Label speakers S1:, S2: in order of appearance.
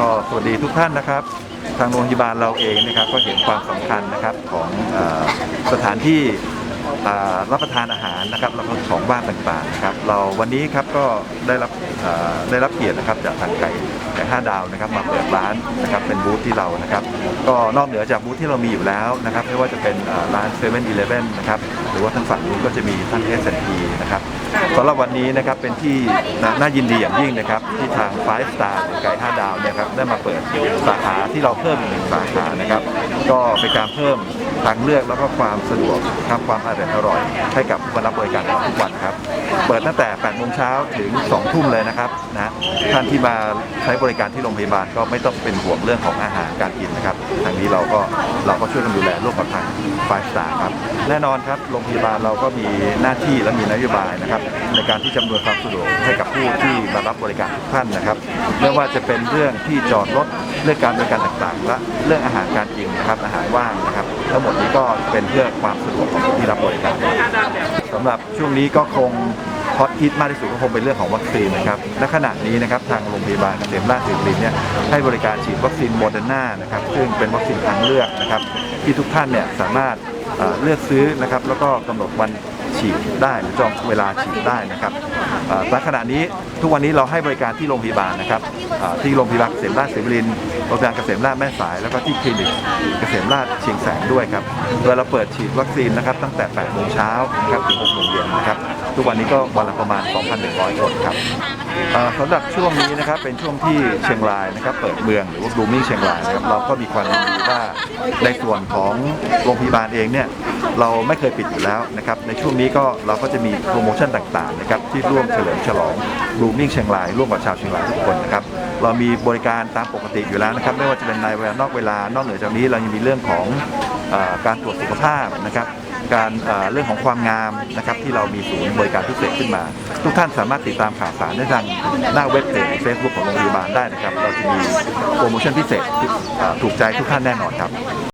S1: ก็สวัสดีทุกท่านนะครับ ทางโรงพยาบาลเราเองนะครับก็เห็นความสำคัญนะครับของอสถานที่ รับประทานอาหารนะครับแล้วก็ของบ้านต่างๆนะครับเราวันนี้ครับก็ได้รับได้รับเกียรตินะครับจากทางไก่ไก่ห้าดาวนะครับมาเปิดร้านนะครับเป็นบูธที่เรานะครับก็นอกเหนือจากบูธที่เรามีอยู่แล้วนะครับไม่ว่าจะเป็นร้าน7 e เ e ่ e อนะครับหรือว่าทางฝั่งนู้นก็จะมีท่าน S&P นทีนะครับสำหรับวันนี้นะครับเป็นที่น่ายินดีอย่างยิ่งนะครับที่ทาง Five Star หรือไก่5ดาวเนี่ยครับได้มาเปิดสาขาที่เราเพิ่มอีกหนึ่งสาขานะครับก็เป็นการเพิ่ม ทางเลือกแล้วก็ความสะดวกครับความอร่อยอร่อย ให้กับผู้รับบริการทุกวันครับ เปิดตั้งแต่8โมงเช้าถึง2ทุ่มเลยนะครับนะท่านที่มาใช้บริการที่โรงพยาบาลก็ไม่ต้องเป็นห่วงเรื่องของอาหารการกินนะครับทางนี้เราก็เราก็ช่วยกันดูแลร่วมกับทางไฟสตาร์ครับแน่นอนครับโรงพยาบาลเราก็มีหน้าที่และมีนโยบายนะครับในการที่จำนวยความสะดวกให้กับผู้ที่มารับบริการท่านนะครับไม่ว่าจะเป็นเรื่องที่จอดรถเรื่องการบริการต่างๆ และเรื่องอาหารการกินนะครับอาหารว่างนะครับ ทั้งหมดนี้ก็เป็นเพื่อความสะดวกของผู้ที่รับบริการสำหรับช่วงนี้ก็คงฮอตฮิตมากที่สุดก็คงเป็นเรื่องของวัคซีนนะครับและขณะนี้นะครับทางโรงพยาบาลเกษมราชสิรินเนี่ยให้บริการฉีดวัคซีนโมเดอร์นานะครับซึ่งเป็นวัคซีนทางเลือกนะครับที่ทุกท่านเนี่ยสามารถเอ่อเลือกซื้อนะครับแล้วก็กำหนดวัน ฉีดได้หรือจองเวลาฉีดได้นะครับณขณะนี้ทุกวันนี้เราให้บริการที่โรงพยาบาลนะครับที่โรงพยาบาลเกษมราชเสมรินโรงพยาบาลเกษมราชแม่สาย แล้วก็ที่คลินิกเกษมราชเชียงแสนด้วยครับโดยเราเปิดฉีดวัคซีนนะครับตั้งแต่8โมงเช้านะครับถึง6โมงเย็นนะครับ ทุกวันนี้ก็วันละประมาณ 2,100 คนครับเอ่อสำหรับช่วงนี้นะครับเป็นช่วงที่เชียงรายนะครับเปิดเมืองหรือว่าบลูมิ่งเชียงรายนะครับเราก็มีความยินดีว่าในส่วนของโรงพยาบาลเองเนี่ยเราไม่เคยปิดอยู่แล้วนะครับในช่วงนี้ก็เราก็จะมีโปรโมชั่นต่างๆนะครับที่ร่วมเฉลิมฉลองบลูมิ่งเชียงรายร่วมกับชาวเชียงรายทุกคนนะครับเรามีบริการตามปกติอยู่แล้วนะครับไม่ว่าจะเป็นในเวลานอกเวลานอกเหนือจากนี้เรายังมีเรื่องของอการตรวจสุขภาพนะครับ การเรื่องของความงามนะครับที่เรามีศูนย์บริการพิเศษขึ้นมา ทุกท่านสามารถติดตามข่าวสารได้ทางหน้าเว็บเพจเฟซบุ๊กของโรงพยาบาลได้นะครับเราจะมีโปรโมชั่นพิเศษถูกใจทุกท่านแน่นอนครับ